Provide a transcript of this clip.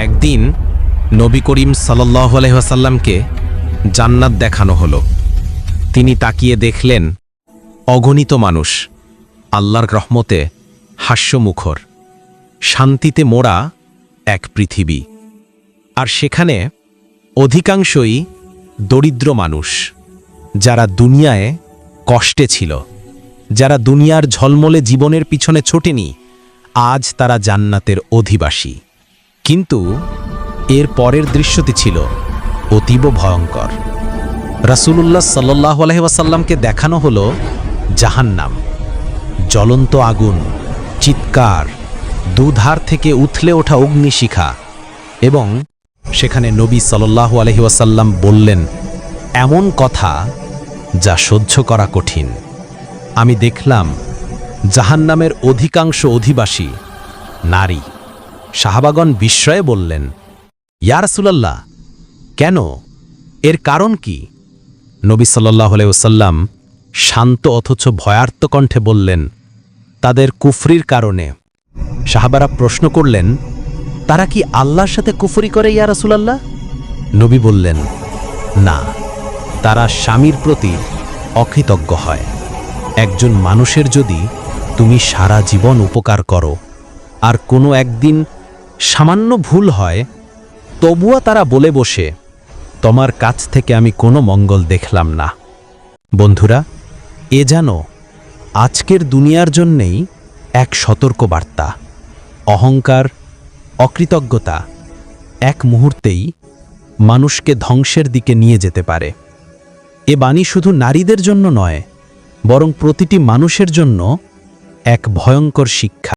একদিন নবী করিম সাল্লাহ আলহাসাল্লামকে জান্নাত দেখানো হলো। তিনি তাকিয়ে দেখলেন অগণিত মানুষ, আল্লাহর রহমতে হাস্যমুখর, শান্তিতে মোড়া এক পৃথিবী। আর সেখানে অধিকাংশই দরিদ্র মানুষ, যারা দুনিয়ায় কষ্টে ছিল, যারা দুনিয়ার ঝলমলে জীবনের পিছনে ছোটেনি, আজ তারা জান্নাতের অধিবাসী। কিন্তু এর পরের দৃশ্যটি ছিল অতীব ভয়ঙ্কর। রাসূলুল্লাহ সাল্লাহ আলহিবাসাল্লামকে দেখানো হলো জাহান্নাম, জ্বলন্ত আগুন, চিৎকার, দুধার থেকে উথলে ওঠা অগ্নিশিখা এবং সেখানে নবী সাল্লাহ আলহিবাসাল্লাম বললেন, এমন কথা যা সহ্য করা কঠিন। আমি দেখলাম জাহান্নামের অধিকাংশ অধিবাসী নারী। সাহাবাগণ বিস্ময়ে বললেন, ইয়া রাসূলাল্লাহ, কেন? এর কারণ কি? নবী সাল্লাহ ওসাল্লাম শান্ত অথচ ভয়ার্ত কণ্ঠে বললেন, তাদের কুফরির কারণে। সাহাবারা প্রশ্ন করলেন, তারা কি আল্লাহর সাথে কুফরি করে, ইয়া রাসূলাল্লাহ? নবী বললেন, না, তারা স্বামীর প্রতি অকৃতজ্ঞ হয়। একজন মানুষের যদি তুমি সারা জীবন উপকার করো, আর কোনো একদিন সামান্য ভুল হয়, তবুও তারা বলে বসে, তোমার কাছ থেকে আমি কোনো মঙ্গল দেখলাম না। বন্ধুরা, এ যেন আজকের দুনিয়ার জন্যেই এক সতর্ক বার্তা অহংকার, অকৃতজ্ঞতা, এক মুহূর্তেই মানুষকে ধ্বংসের দিকে নিয়ে যেতে পারে। এ বাণী শুধু নারীদের জন্য নয়, বরং প্রতিটি মানুষের জন্য এক ভয়ঙ্কর শিক্ষা।